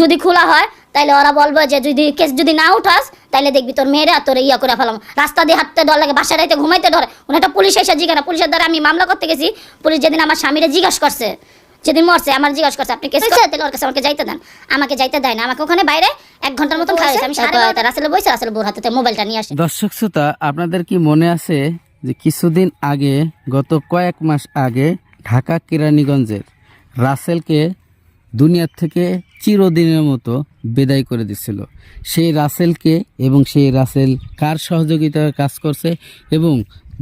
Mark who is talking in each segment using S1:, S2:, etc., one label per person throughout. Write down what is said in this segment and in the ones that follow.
S1: যদি খোলা হয় তাইলে ওরা বলবে যে যদি কেস যদি না উঠাস তাইলে দেখবি তোর মেয়েরা তোর ইয়া করে ফেলাম। রাস্তা দিয়ে হাঁটতে ডর লাগে বাসা রাইতে ঘুমাইতে ডরে। ওখানে একটা পুলিশ এসে জিজ্ঞাসা পুলিশের দ্বারা আমি মামলা করতে গেছি পুলিশ যেদিন আমার স্বামীরে জিজ্ঞাসা করছে যেদিন মরছে আমার জিজ্ঞাসা করছে আপনি কেস তাহলে ওর কাছে আমাকে যাইতে দেন। আমাকে যাইতে দেয় না। আমাকে ওখানে বাইরে এক ঘণ্টার মতো খাওয়াইছে আমি সাড়ে বারোটা রাসেলে বসে রাসেল বোর হাতে মোবাইলটা নিয়ে আসি।
S2: দর্শক শ্রোতা আপনাদের কি মনে আছে যে কিছুদিন আগে গত কয়েক মাস আগে ঢাকা কেরানীগঞ্জের রাসেলকে দুনিয়ার থেকে চিরদিনের মতো বিদায় করে দিছিল। সেই রাসেলকে এবং সেই রাসেল কার সহযোগিতায় কাজ করছে এবং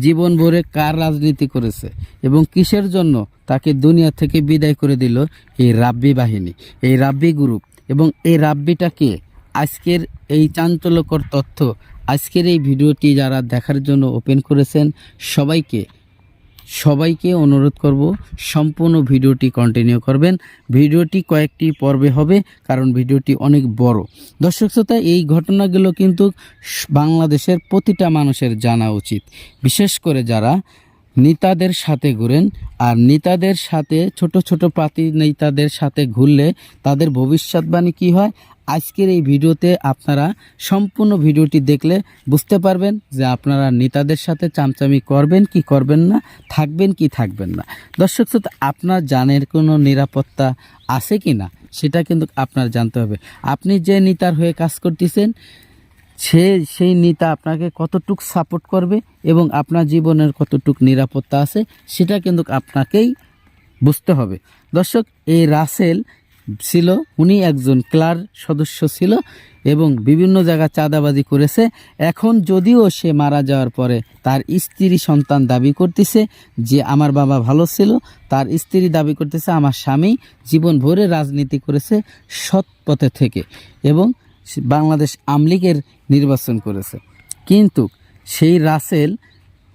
S2: জীবন ভরে কার রাজনীতি করেছে এবং কিসের জন্য তাকে দুনিয়া থেকে বিদায় করে দিল এই রাব্বি বাহিনী, এই রাব্বি গ্রুপ এবং এই রাব্বিটাকে আজকের এই চাঞ্চল্যকর তথ্য, আজকের এই ভিডিওটি যারা দেখার জন্য ওপেন করেছেন সবাইকে সবাইকে অনুরোধ করব, সম্পূর্ণ ভিডিওটি কন্টিনিউ করবেন। ভিডিওটি কয়েকটি পর্বে হবে, কারণ ভিডিওটি অনেক বড়। দর্শক শ্রোতা, এই ঘটনাগুলো কিন্তু বাংলাদেশের প্রতিটা মানুষের জানা উচিত। বিশেষ করে যারা নেতাদের সাথে ঘুরেন আর নেতাদের সাথে, ছোট ছোট প্রাতি নেতাদের সাথে ঘুরলে তাদের ভবিষ্যৎবাণী কি হয়? আজকের এই ভিডিওতে আপনারা সম্পূর্ণ ভিডিওটি দেখলে বুঝতে পারবেন যে আপনারা নেতাদের সাথে চামচামি করবেন কি করবেন না, থাকবেন কি থাকবেন না। দর্শক শ্রোতা, আপনার জানের কোনো নিরাপত্তা আছে কি না সেটা কিন্তু আপনার জানতে হবে। আপনি যে নেতার হয়ে কাজ করতেছেন সে, সেই নেতা আপনাকে কতটুক সাপোর্ট করবে এবং আপনার জীবনের কতটুক নিরাপত্তা আছে, সেটা কিন্তু আপনাকেই বুঝতে হবে। দর্শক, এই রাসেল ছিল, উনি একজন ক্লার সদস্য ছিল এবং বিভিন্ন জায়গায় চাঁদাবাজি করেছে। এখন যদিও সে মারা যাওয়ার পরে তার স্ত্রী সন্তান দাবি করতেছে যে আমার বাবা ভালো ছিল, তার স্ত্রী দাবি করতেছে আমার স্বামী জীবন ভরে রাজনীতি করেছে সৎ পথে থেকে এবং বাংলাদেশ আমলিগের নির্বাচন করেছে। কিন্তু সেই রাসেল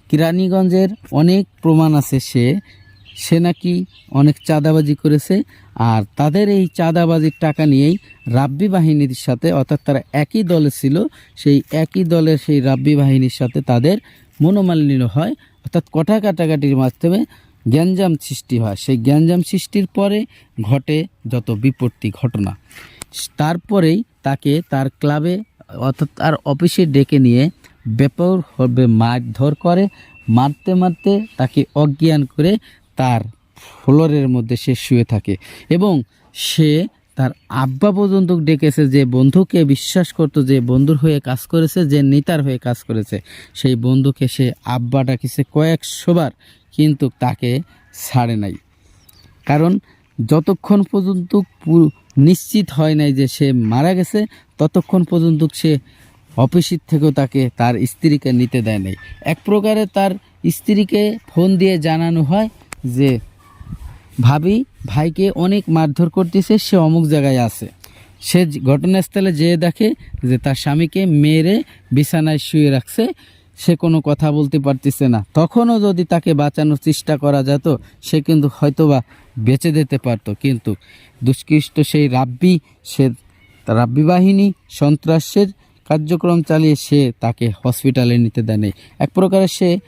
S2: কিরানীগঞ্জের অনেক প্রমাণ আছে, সে সে নাকি অনেক চাঁদাবাজি করেছে আর তাদের এই চাঁদাবাজির টাকা নিয়েই রাব্বি বাহিনীর সাথে, অর্থাৎ তারা একই দলে ছিল, সেই একই দলের সেই রাব্বি বাহিনীর সাথে তাদের মনোমালিন্য হয়, অর্থাৎ কটা কাটাকাটির মাধ্যমে গ্যাঞ্জাম সৃষ্টি হয়। সেই গ্যাঞ্জাম সৃষ্টির পরে ঘটে যত বিপত্তি ঘটনা। তারপরেই তাকে তার ক্লাবে, অর্থাৎ তার অফিসে ডেকে নিয়ে ব্যাপকভাবে মারধর করে, মারতে মারতে তাকে অজ্ঞান করে তার ফ্লোরের মধ্যে সে শুয়ে থাকে। এবং সে তার আব্বা পর্যন্ত ডেকেছে যে বন্ধুকে বিশ্বাস করতো যে বন্ধুর হয়ে কাজ করেছে, যে নেতার হয়ে কাজ করেছে। সেই বন্ধুকে সে আব্বা ডাকিছে কয়েকশোবার কিন্তু তাকে ছাড়ে নাই। কারণ যতক্ষণ পর্যন্ত নিশ্চিত হয় নাই যে সে মারা গেছে। ততক্ষণ পর্যন্ত সে অফিসের থেকেও তাকে তার স্ত্রীকে নিতে দেয় নাই। এক প্রকারে তার স্ত্রীকে ফোন দিয়ে জানানো হয় যে, ভাবি, ভাইকে অনেক মারধর করতেছে, সে অমুক জায়গায় আছে। সে ঘটনাস্থলে যেয়ে দেখে যে তার স্বামীকে মেরে বিছানায় শুয়ে রাখছে। সে কোনো কথা বলতে পারতেছে না। তখনও যদি তাকে বাঁচানোর চেষ্টা করা যেত, সে কিন্তু হয়তোবা বেঁচে যেতে পারতো। কিন্তু দুষ্কৃষ্ট সেই রাব্বি, সে রাব্বি বাহিনী, সন্ত্রাসের কার্যক্রম চালিয়ে সে তাকে হসপিটালে নিতে দেয়। এক প্রকারে সে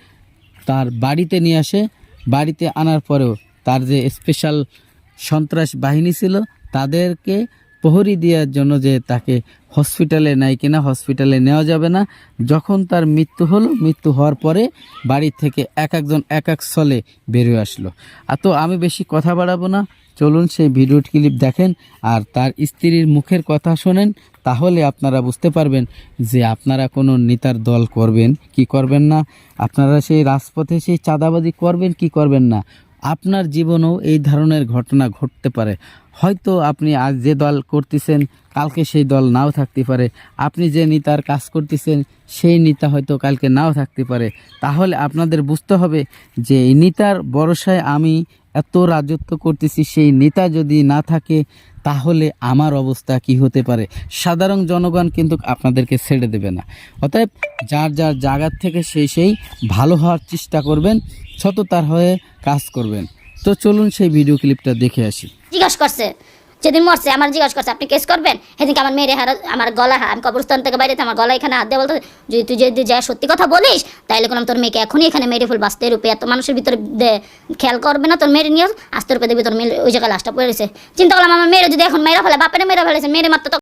S2: তার বাড়িতে নিয়ে আসে। বাড়িতে আনার পরেও তার যে স্পেশাল সন্ত্রাস বাহিনী ছিল, তাদেরকে প্রহরী দেওয়ার জন্য যে তাকে হসপিটালে নেয় কিনা, হসপিটালে নেওয়া যাবে না। যখন তার মৃত্যু হলো, মৃত্যু হওয়ার পরে বাড়ি থেকে এক একজন, এক এক স্থলে বেরিয়ে আসলো। আর তো আমি বেশি কথা বাড়াবো না। চলুন সেই ভিডিও ক্লিপ দেখেন আর তার স্ত্রীর মুখের কথা শোনেন। তাহলে আপনারা বুঝতে পারবেন যে আপনারা কোনো নেতার দল করবেন কি করবেন না। আপনারা সেই রাজপথে সেই চাঁদাবাজি করবেন কি করবেন না। আপনার জীবনেও এই ধরনের ঘটনা ঘটতে পারে। হয়তো আপনি আজ যে দল করতেছেন, কালকে সেই দল নাও থাকতে পারে। আপনি যে নেতার কাজ করতেছেন, সেই নেতা হয়তো কালকে নাও থাকতে পারে। তাহলে আপনাদের বুঝতে হবে যে এই নেতার ভরসায় আমি এত রাজত্ব করতেছি, সেই নেতা যদি না থাকে, তাহলে আমার অবস্থা কি হতে পারে? সাধারণ জনগণ কিন্তু আপনাদেরকে ছেড়ে দেবে না। অতএব যার যার জায়গার থেকে সেই সেই ভালো হওয়ার চেষ্টা করবেন, সততার হয়ে কাজ করবেন। তো চলুন সেই ভিডিও ক্লিপটা দেখে আসি।
S1: জিজ্ঞাসা করছে, যেদিন মরছে আমার জিজ্ঞাসা করছে, আপনি কেস করবেন? সেদিনকে আমার মেয়ের হারা, আমার গলা আমি কবরস্থান থেকে বাইরে, আমার গলা এখানে হাত দিয়ে বলতো, যদি তুই যদি যা সত্যি কথা বলিস তাহলে কোনো তোর মেয়েকে এখনই এখানে মেরে ফুল বাঁচতে রূপে এত মানুষের ভিতরে খেয়াল করবে না, তোর মেরে নিয়ে আস্তে রূপে দেখবি তোর মেয়ে ওই জায়গায় লাশটা পড়েছে চিন্তা করলাম, আমার মেয়ের যদি এখন মেয়েরা ফেলে বাপের মেয়েরা ফেলেছে মেরে মাত্র